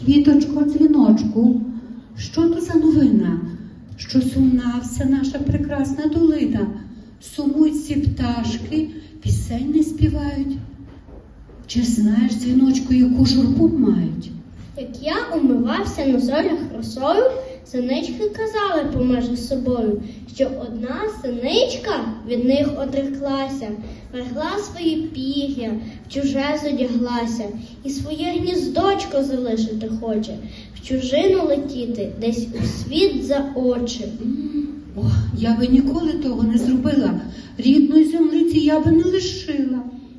Квіточко, дзвіночку, що то за новина? Що сумна вся наша прекрасна долина? Сумують всі пташки, пісень не співають. Чи знаєш, дзвіночку, яку журбу мають? Як я умивався на зорях росою, синички казали поміж собою, що одна синичка від них отреклася, вергла свої пір'я, в чуже зодяглася, і своє гніздочко залишити хоче, в чужину летіти, десь у світ за очі. О, я би ніколи того не зробила. Рідної землиці я би не лишила.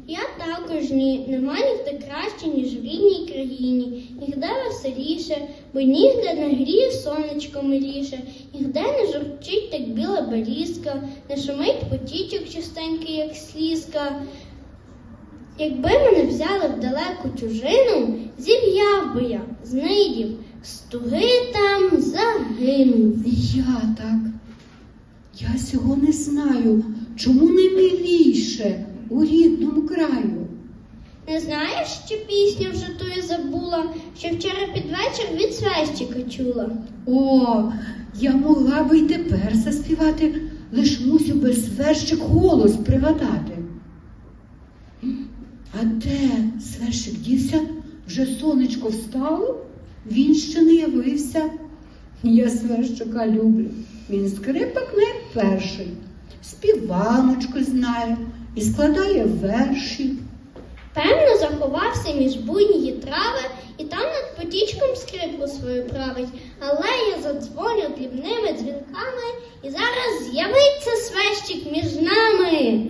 Я також ні, нема ніхто краще, ніж в рідній країні, нігде веселіше, бо нігде не гріє сонечко миліше, нігде не журчить так біла берізка, не шумить потічок чистенький, як слізка. Якби мене взяли в далеку чужину, зів'яв би я, знидів, стуги там загинув. Я так. Я цього не знаю. Чому не миліше у рідному краю? Не знаєш, що пісню вже тую забула, що вчора під вечір від свещика чула. О, я могла би й тепер заспівати, лиш мусю без верщик голос пригадати. А де свершик дівся? Вже сонечко встало, він ще не явився. Я сверщика люблю. Він скрипок не перший, співаночку знає і складає верші. Певно, заховався між буйні трави і там над потічком скрипку свою править. Але я задзвоню дрібними дзвінками, і зараз з'явиться свещик між нами.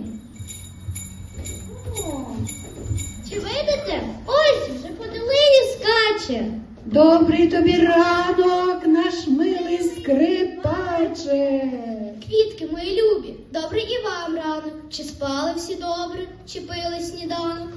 О, чи видите? Ось вже по долині скаче. Добрий тобі ранок, наш милий скрипаче. Квітки мої любі, добрий і вам ранок. Чи спали всі добре, чи пили сніданок?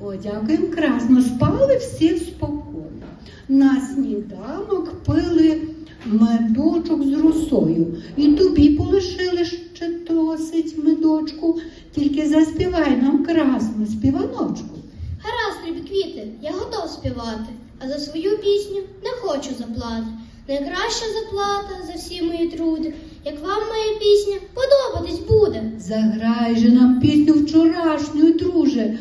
О, дякуємо красно. Спали всі спокійно. На сніданок пили медочок з росою. І тобі полишили ще досить медочку. Тільки заспівай нам красну співаночку. Гаразд, любі квіти, я готов співати, а за свою пісню не хочу заплати. Найкраща заплата за всі мої труди, як вам моя пісня подобатись буде. Заграй же нам пісню вчорашню, друже,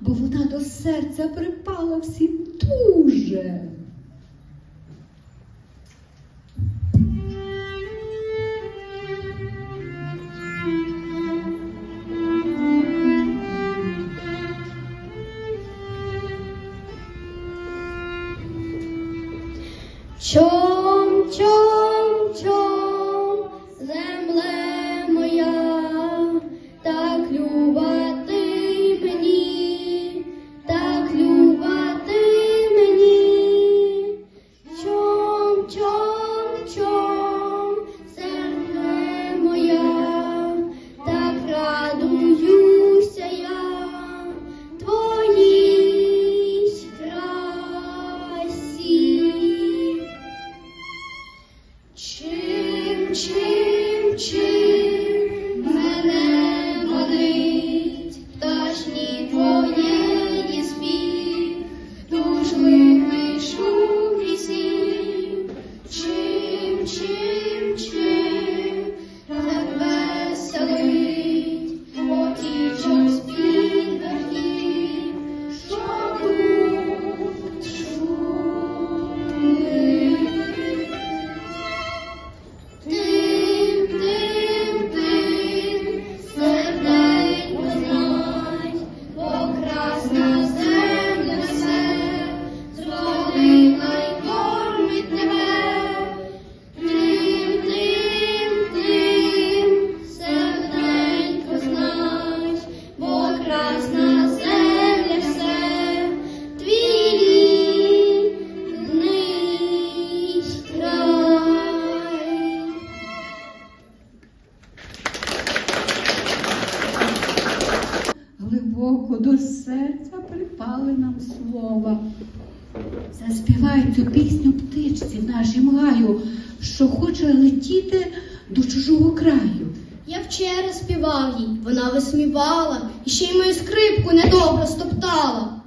бо вона до серця припала всім дуже. Висмівала, і ще й мою скрипку недобре стоптала.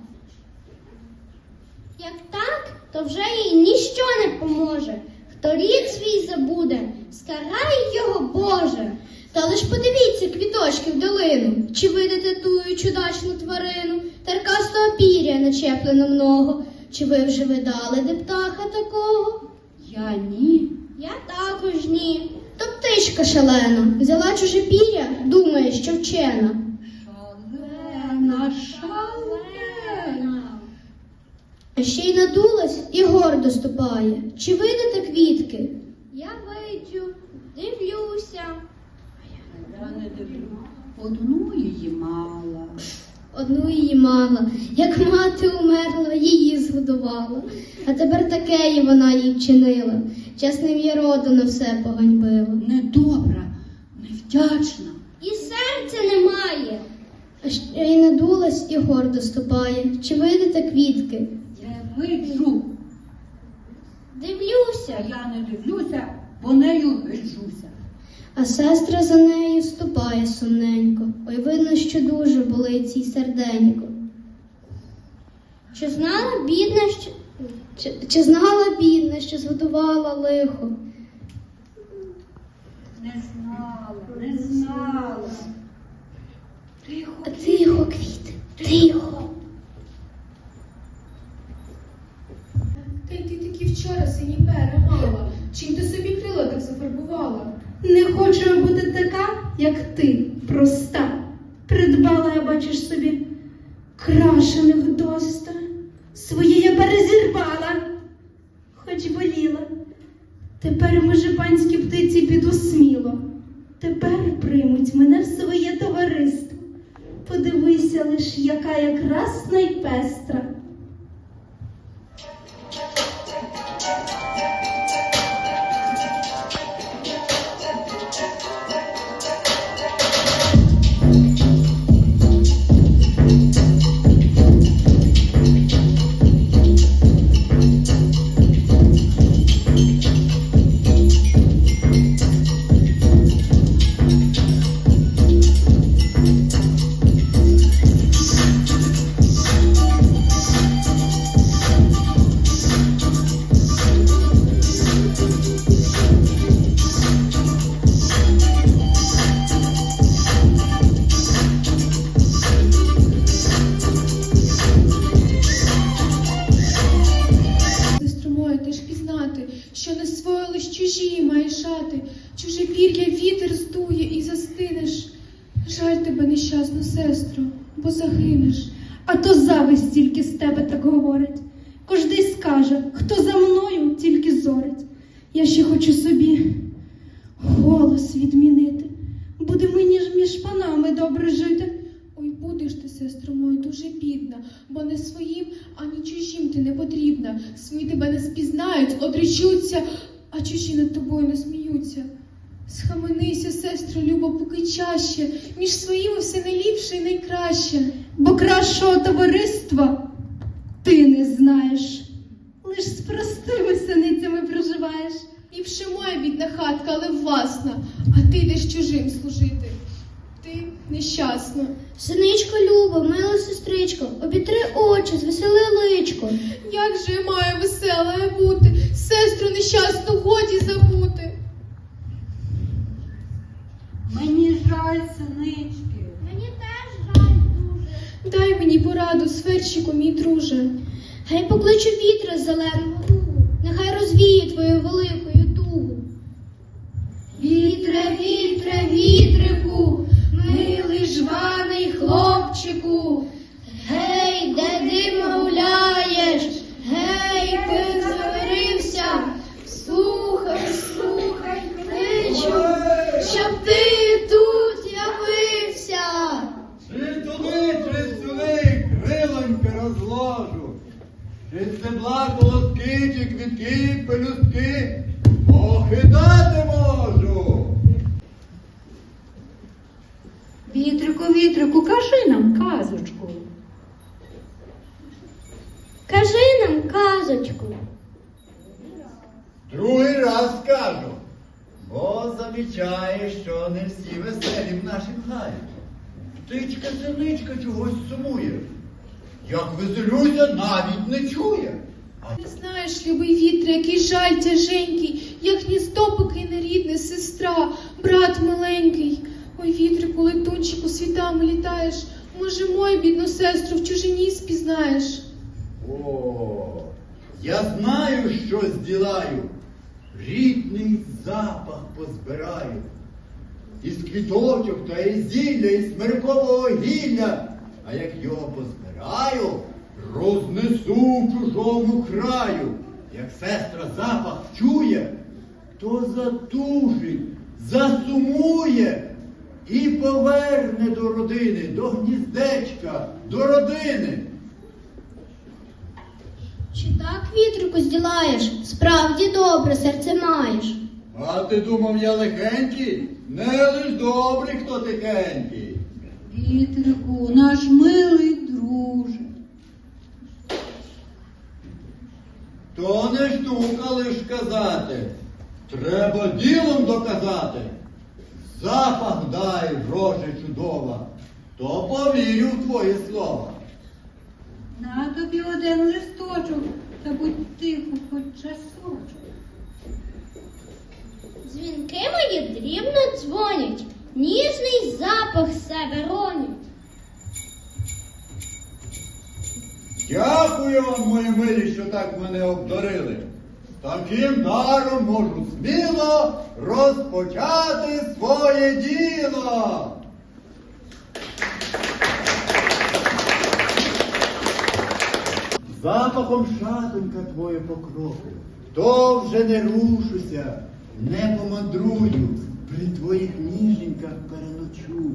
Як так, то вже їй ніщо не поможе. Хто рід свій забуде, скарає його Боже. Та лиш подивіться квіточки в долину, чи видите тую чудачну тварину, теркастого пір'я начеплено много, чи ви вже видали де птаха такого? Я ні. Я також ні. Птичка шалена, взяла чуже пір'я, думає, що вчена. Шалена, шалена. А ще й надулась і гордо ступає. Чи видите квітки? Я виджу, дивлюся. Я не дивлю. Одну її мала. Одну її мала, як мати умерла, її згодувала. А тепер таке і вона їй вчинила. Чесним є роду на все поганьбила. Недобра, невдячна. І серця немає. А ще й надулась і гордо ступає. Чи видите квітки? Я виджу. Дивлюся. А я не дивлюся, бо нею гиджуся. А сестра за нею ступає сумненько. Ой, видно, що дуже болить їй серденько. Чи знала бідна, що чи, чи знала бідна, що зготувала лихо? Не знала, не знала. Тихо. Тихо, квіти, тихо. Та й ти таки вчора сині пера мала. Чим ти собі крила так зафарбувала? Не хочу бути така, як ти, проста. Придбала, я бачиш собі, крашених доста. Своє я перезірвала, хоч боліла. Тепер, може, панські птиці піду сміло. Тепер приймуть мене в своє товариство. Подивися лиш, яка я красна й пестра. Сестро, любо, поки чаще, між своїми все найліпше і найкраще. Бо кращого товариства ти не знаєш. Лиш з простими синицями проживаєш. Ліпше моя бідна хатка, але власна, а ти йдеш чужим служити. Ти нещасна. Синичко Люба, мила сестричко, обітри очі, звесели личко. Як же я маю веселою бути, сестру нещасну годі забути. Мені жаль, синички. Мені теж жаль дуже. Дай мені пораду, сверчику, мій друже. Хай покличу вітра з зеленого лугу, нехай розвіє твою великою тугу. Вітре, вітре, вітрику, милий жваний хлопчику. Гей, де дим гуляєш, гей, ти завирився, слухай, слухай, кличу, щоб ти тут явився. Чи туди, чи сюди крилоньки розложу, чи стебла колоски, чи квітки, пелюстки, похитати можу. Вітрику, вітрику, кажи нам казочку. Кажи нам казочку. Другий раз кажу, Бо замічає, що не всі веселі в нашім гаї. Птичка синичка чогось сумує. Як веселюся, навіть не чує. А Не знаєш, любий вітре, який жаль тяженький, як гніздо покине рідне, сестра, брат миленький. Ой, вітрику, летунчику, світами літаєш. Може, мою бідну сестру в чужині спізнаєш. О, я знаю, що зділаю. Рідний запах позбираю. Із квіточок та із зілля, із смиркового гілля. А як його позбираю, рознесу в чужому краю. Як сестра запах чує, то затужить, засумує і поверне до родини, до гніздечка, до родини. Чи так вітрику зділаєш? Справді добре серце маєш. А ти думав, я легенький? Не лиш добрий, хто тихенький. Вітрику, наш милий друже. То не штука лиш казати. Треба ділом доказати. Запах дай, роже чудова, то повірю в твоє слово. На тобі один листочок, та будь тихо, хоч часочок. Дзвінки мої дрібно дзвонять, ніжний запах себе ронять. Дякую вам, мої милі, що так мене обдарили. Таким даром можу сміло розпочати своє діло. Запахом шатонька твоє покроку, то вже не рушуся, не помандрую, при твоїх ніженьках переночую.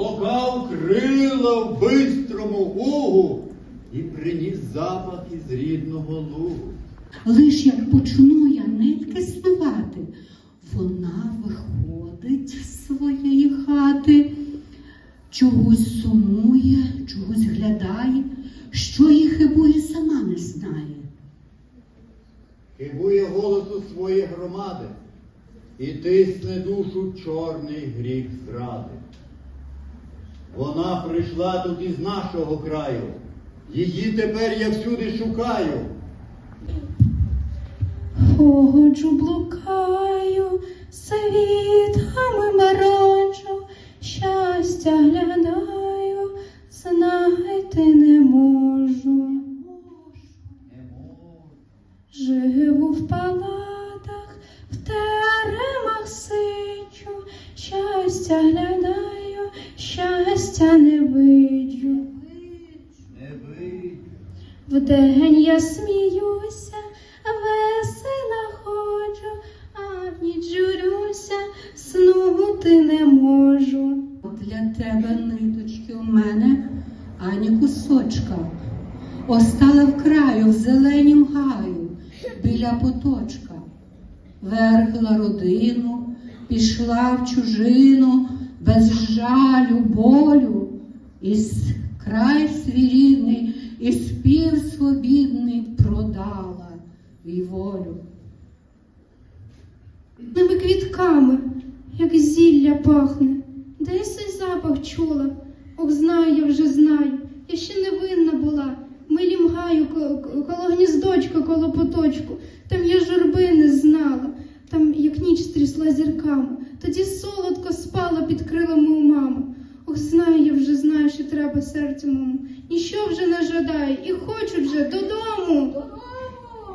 Полокав крила в бистрому угу і приніс запах із рідного лугу. Лиш як почну я нитки співати, вона виходить з своєї хати, чогось сумує, чогось глядає, що їй хибує, сама не знає. Хибує голосу своєї громади і тисне душу чорний гріх зради. Вона прийшла тут із нашого краю, її тепер я всюди шукаю. Ходжу, блукаю, світами мароджу, щастя глядаю, знайти не можу. Живу в палатах, в теремах сиджу, щастя глядаю, щастя не виджу. Не вийду. Вдень я сміюся, весела ходжу, а в ніч журюся, снути не можу. Для тебе ниточки у мене ані кусочка. Остала в краю, в зеленім гаю, біля поточка. Вергла родину, пішла в чужину, без жалю, болю, і край свій рідний, і спів свобідний продала і волю. Ними квітками, як зілля пахне. Десь цей запах чула. Ох, знаю, я вже знаю. Я ще невинна була. Милім гаю ко- ко- коло гніздочка, коло поточку. Там я журби не знала. Там як ніч стрісла зірками. Тоді солодко спала під крилами у мами. Ох, знаю, я вже знаю, що треба серцю моєму. Ніщо вже не жадаю і хочу вже додому.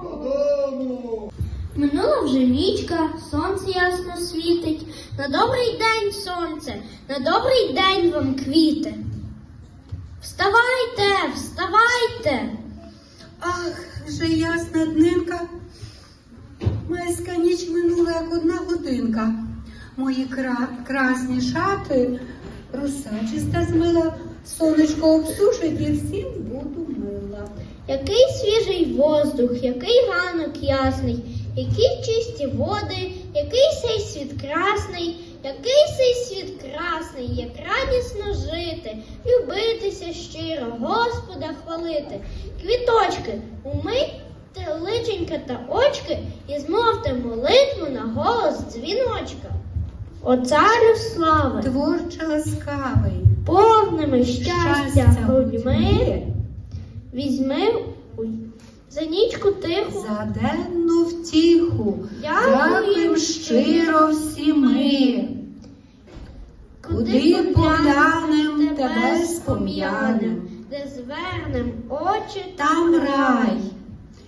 Додому. Минула вже нічка, сонце ясно світить. На добрий день, сонце, на добрий день вам квіти. Вставайте, вставайте. Ах, вже ясна днинка. Майська ніч минула, як одна годинка. Мої кра... красні шати русачиста змила, сонечко обсушить і всім буду мила. Який свіжий воздух, який ганок ясний, які чисті води, який сей світ красний, який сей світ красний, як радісно жити, любитися щиро, Господа хвалити. Квіточки, умийте личенька та очки і змовте молитву на голос дзвіночка. О царю слави, Творче ласкавий. повними щастя Щастя грудьми, візьми за нічку тиху. За денну втіху. Дякуєм щиро всі ми. Куди поглянем, тебе спом'янем. де звернем очі Там рай.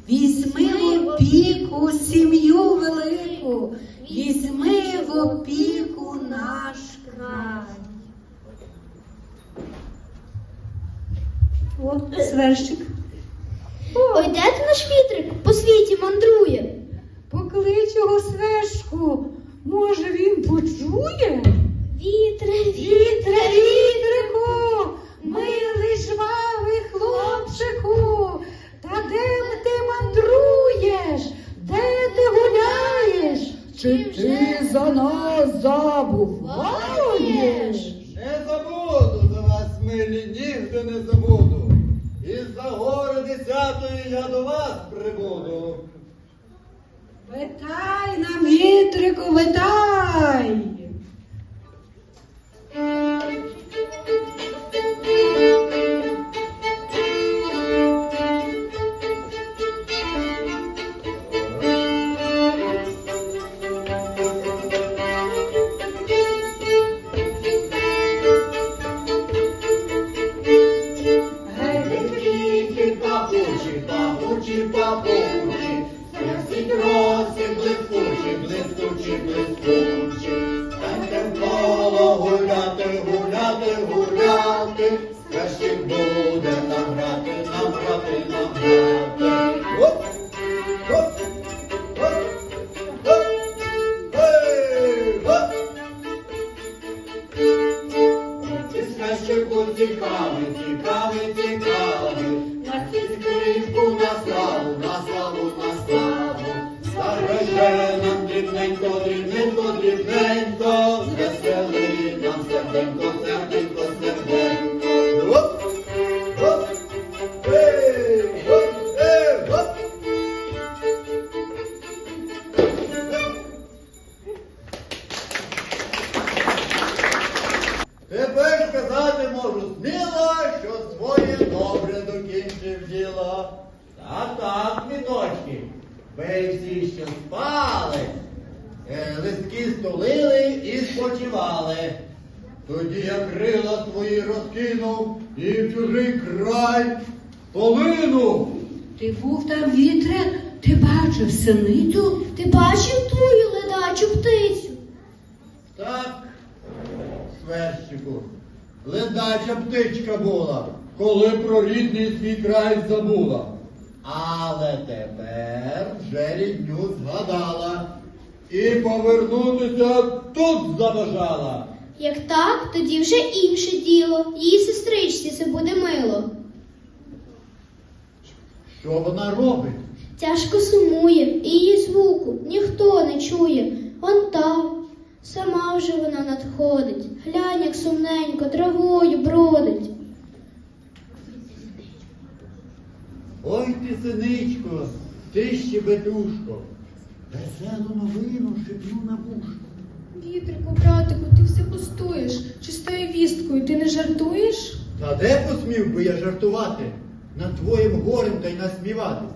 Візьми опіку сім'ю велику, візьми опіку наш край. О, сверщик. Ой, де ти наш вітрик по світі мандрує? Поклич його свежку. Може він почує? Вітре, Вітре, вітрику, милий жвавий хлопчику, та де ти мандруєш? Де ти гуляєш? Чи ти за нас забуваєш? Не забуду за вас, милі, нігде не забуду. Із-за гори десятої я до вас прибуду. Витай нам, вітрику, витай. Так, сверщику, ледача птичка була, коли про рідний свій край забула. Але тепер вже рідню згадала і повернутися тут забажала. Як так, тоді вже інше діло. Її сестричці це буде мило. Що вона робить? Тяжко сумує, і її звуку ніхто не чує. Он там, сама вже вона надходить. Глянь, як сумненько травою бродить. Ой ти, синичко, ти щебетушко, веселу новину шепну на вушко. Вітрику, братику, ти все пустуєш. Чистою вісткою, ти не жартуєш? Та де посмів би я жартувати над твоїм горем та й насміватись?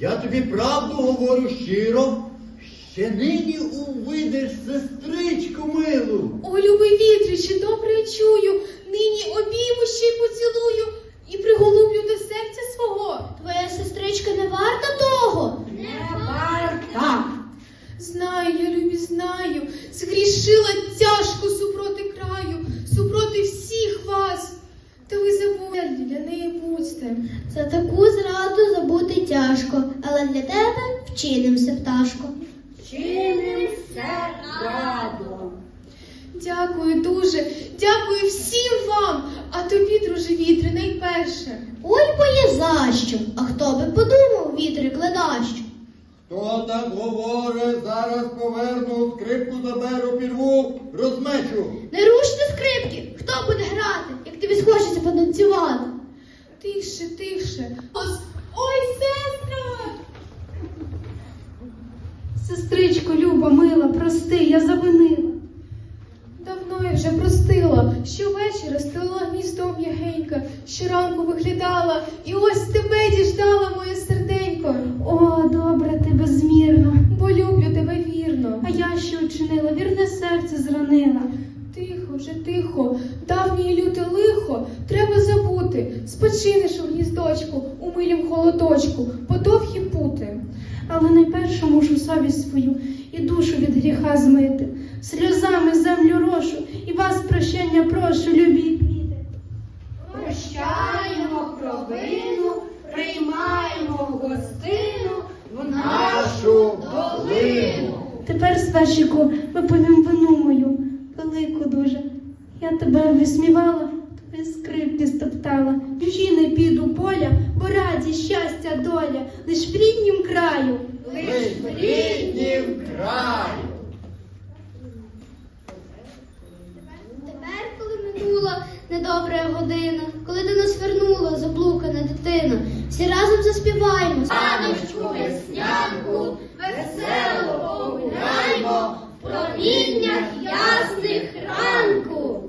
Я тобі правду говорю щиро, Ще нині увидиш сестричку милу. О, любий вітрище, добре чую, нині обійму ще й поцілую і приголублю до серця свого. Твоя сестричка не варта того? Не варта. Знаю, я любі, знаю, згрішила тяжко супроти краю, супроти всіх вас. Та ви забудьте, для неї будьте. За таку зраду забути тяжко, але для тебе вчинимося, пташко. Дякую дуже, дякую всім вам, а тобі, друже вітри, найперше. Ой, боє за що, а хто би подумав, вітри кледащо. Хто так говорить, зараз поверну, скрипку заберу, підву, розмечу. Не руште скрипки, хто буде грати, як тобі схочеться потанцювати. Тише, тише. Ос- Ой, сестра! Сестричко, Люба, мила, прости, я завинила. Давно я вже простила, щовечора стелила гніздом м'ягенька, щоранку виглядала, і ось тебе діждала, моє серденько. О, добре ти безмірно. Бо люблю тебе вірно. А я що вчинила, вірне серце зранила. Тихо, вже тихо, давнє і люте лихо, треба забути. Спочинеш у гніздочку, у милім холодочку, по довгі пути. Але найперше мушу совість свою і душу від гріха змити. Сльозами землю рошу, і вас прощення прошу, любі квіти. Прощаємо провину, приймаємо гостину в Нашу долину. Тепер, Свечику, випоїм вину мою, велику дуже. Я тебе висмівала, твої скрипки стоптала. Чужі не піду поля, бо раді, щастя, доля, лиш в ріднім краю. Лиш в ріднім краю. Тепер, коли минула недобра година, коли до нас вернула заблукана дитина, всі разом заспіваємо. Саночку веснянку, весело погуляймо, в проміннях ясних ранку.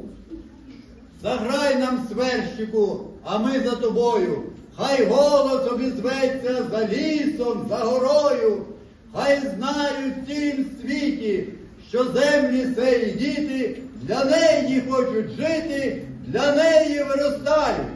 Заграй нам сверщику, а ми за тобою. Хай голос обізветься за лісом, за горою. Хай знають в цім світі, що землі сей діти для неї хочуть жити, для неї виростають.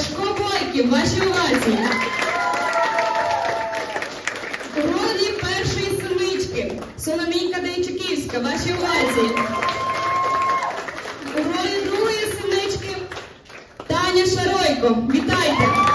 Сашко Бойків, ваші увазі. У ролі першої синички Соломійка Дейчуківська, ваші увазі. Ролі другої синички Таня Шаройко. Вітайте!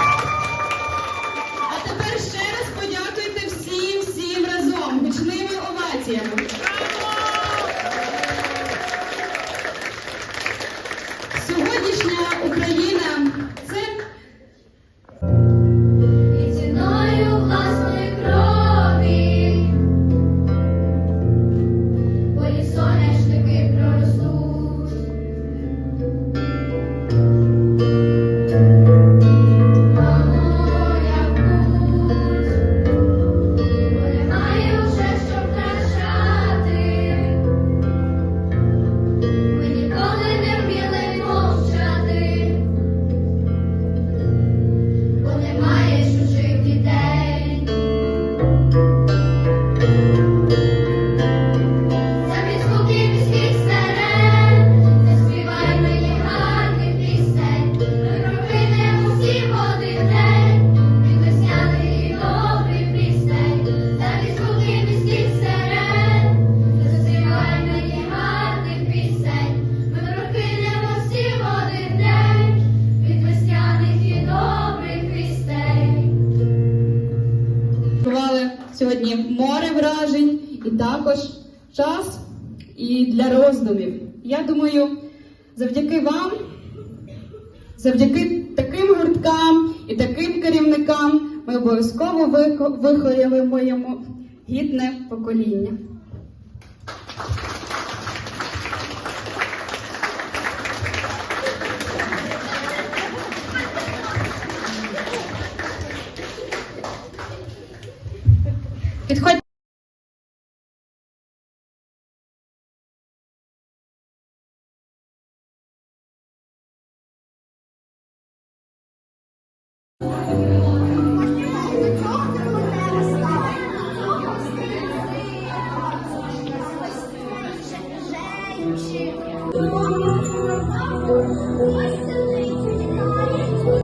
Роздумів. Я думаю, завдяки вам, завдяки таким гурткам і таким керівникам ми обов'язково вихо- виховуємо гідне покоління. Підходь.